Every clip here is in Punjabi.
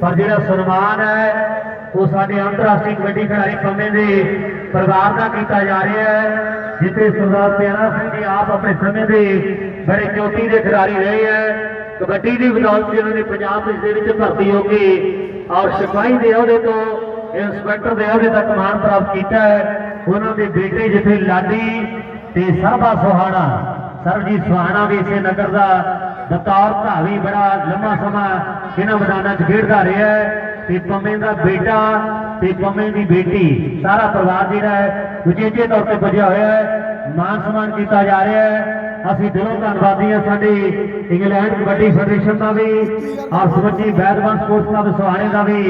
ਪਰ ਜਿਹੜਾ ਸਨਮਾਨ ਹੈ, ਉਹ ਸਾਡੇ ਅੰਤਰਰਾਸ਼ਟਰੀ ਕਬੱਡੀ ਖਿਡਾਰੀ ਪੰਮੇ ਦੇ ਪਰਿਵਾਰ ਦਾ ਕੀਤਾ ਜਾ ਰਿਹਾ ਹੈ, ਜਿੱਥੇ ਸਰਦਾਰ ਪਿਆਰਾ ਸਿੰਘ ਜੀ ਆਪ ਆਪਣੇ ਸਮੇਂ ਦੇ ਬੜੇ ਚੋਟੀ ਦੇ ਖਿਡਾਰੀ ਰਹੇ ਹੈ। ਕਬੱਡੀ ਦੀ ਬਦੌਲਤ ਜਿਹਨਾਂ ਨੇ ਪੰਜਾਬ ਦੇ ਵਿੱਚ ਭਰਤੀ ਹੋ ਕੇ ਔਰ ਸਿਪਾਹੀ ਦੇ ਅਹੁਦੇ ਤੋਂ ਇੰਸਪੈਕਟਰ ਦੇ ਅਹੁਦੇ ਤੱਕ ਮਾਣ ਪ੍ਰਾਪਤ ਕੀਤਾ ਹੈ। ਉਹਨਾਂ ਦੇ ਬੇਟੇ ਜਿੱਥੇ ਲਾਡੀ ਤੇ ਸਾਬਾ ਸੁਹਾਣਾ ਸਰਬਜੀਤ ਸੁਹਾਣਾ ਵੀ ਇਸੇ ਨਗਰ ਦਾ ਬਤੌਰ ਭਾਵੀ ਬੜਾ ਲੰਮਾ ਸਮਾਂ ਇਹਨਾਂ ਮੈਦਾਨਾਂ 'ਚ ਖੇਡਦਾ ਰਿਹਾ ਹੈ ਤੇ ਪੰਮੇ ਦਾ ਬੇਟਾ ਤੇ ਪੰਮੇ ਦੀ ਬੇਟੀ, ਸਾਰਾ ਪਰਿਵਾਰ ਜਿਹੜਾ ਹੈ ਉਚੇਚੇ ਤੌਰ ਤੇ ਪੁੱਜਿਆ ਹੋਇਆ ਹੈ, ਮਾਨ ਸਨਮਾਨ ਕੀਤਾ ਜਾ ਰਿਹਾ ਹੈ। ਅਸੀਂ ਦਿਲੋਂ ਧੰਨਵਾਦੀ ਹਾਂ ਸਾਡੇ ਇੰਗਲੈਂਡ ਕਬੱਡੀ ਫੈਡਰੇਸ਼ਨ ਦਾ ਵੀ, ਔਰ ਸਮੁੱਚੀ ਬੈਦਵਾਨ ਸਪੋਰਟਸ ਕਲੱਬ ਸੁਹਾਣੇ ਦਾ ਵੀ,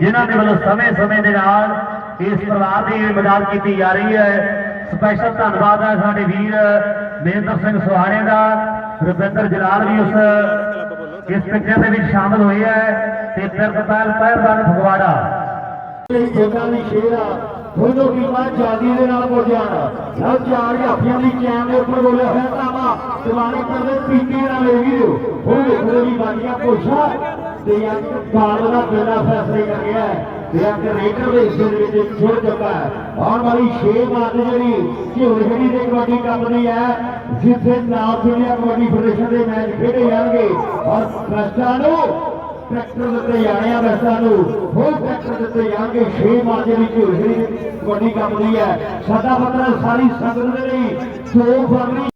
ਜਿਨ੍ਹਾਂ ਦੇ ਵੱਲੋਂ ਸਮੇਂ-ਸਮੇਂ ਦੇ ਨਾਲ ਇਸ ਪਰਿਵਾਰ ਦੀ ਮਦਦ ਕੀਤੀ ਜਾ ਰਹੀ ਹੈ। ਸਪੈਸ਼ਲ ਧੰਨਵਾਦ ਹੈ ਸਾਡੇ ਵੀਰ ਮਹਿੰਦਰ ਸਿੰਘ ਸੁਹਾਣੇ ਦਾ, ਰਵਿੰਦਰ ਜਲਾਲ ਵੀ ਉਸ, ਇਸ ਪਿਕਚਰ ਦੇ ਵਿੱਚ ਸ਼ਾਮਲ ਹੋਏ ਹੈ ਤੇ ਤਿਰਪਾਲ ਪਹਿਲਵਾਨ ਫਗਵਾੜਾ। ਜੋਗਾ ਦੀ ਸ਼ੇਰ ਆ। ਦੋਨੋਂ ਟੀਮਾਂ ਜਾਦੀ ਦੇ ਨਾਲ ਪੁੱਜ ਜਾਣ। ਲਓ ਚਾਰ ਹਾਫੀਆਂ ਦੀ ਚੈਨ ਦੇ ਉੱਪਰ ਬੋਲੇ ਹੋਇਆ ਤਾਮਾ ਦਿਵਾਲੀ ਕਰਦੇ ਪੀਤੀ ਨਾਲ ਲੈ ਗਈ ਹੁਣ ਵੇਖੋ ਵੀ ਬਾਜੀਆਂ ਪੁੱਛਾ ਤੇ ਇੱਕ ਕਾਲ ਦਾ ਪਹਿਲਾ ਫੈਸਲੇ ਕਰ ਗਿਆ ਹੈ। ਤੇ ਇੱਕ ਰੇਡਰ ਦੇ ਦੇ ਵਿੱਚ ਇੱਕ ਚੁੱਕਾ ਹੈ। ਆਉਣ ਵਾਲੀ 6 ਮਾਰਚ ਜਿਹੜੀ ਝੋਲਗੜੀ ਦੇ ਕਬੱਡੀ ਕੱਪ ਦੀ ਹੈ। ਜਿੱਥੇ ਨਾਮ ਇੰਡੀਆ ਕਬੱਡੀ ਫੈਡਰੇਸ਼ਨ ਦੇ ਮੈਚ ਖੇਡੇ ਜਾਣਗੇ। ਔਰ ਟਰਸਟਾਂ ਨੂੰ ਟਰੈਕਟਰ ਦਿੱਤੇ ਜਾਣੇ ਆ ਬੈਸਟਾਂ ਨੂੰ। ਹੋਰ ਟਰੈਕਟਰ ਦਿੱਤੇ ਜਾਣਗੇ। 6 ਮਾਰਚ ਦੀ ਝੋਲਗੜੀ ਕਬੱਡੀ ਕੱਪ ਦੀ ਹੈ। ਸਾਡਾ ਮਤਲਬ ਸਾਰੀ ਸੰਗਤ ਦੇ ਲਈ। 2 ਫਰਵਰੀ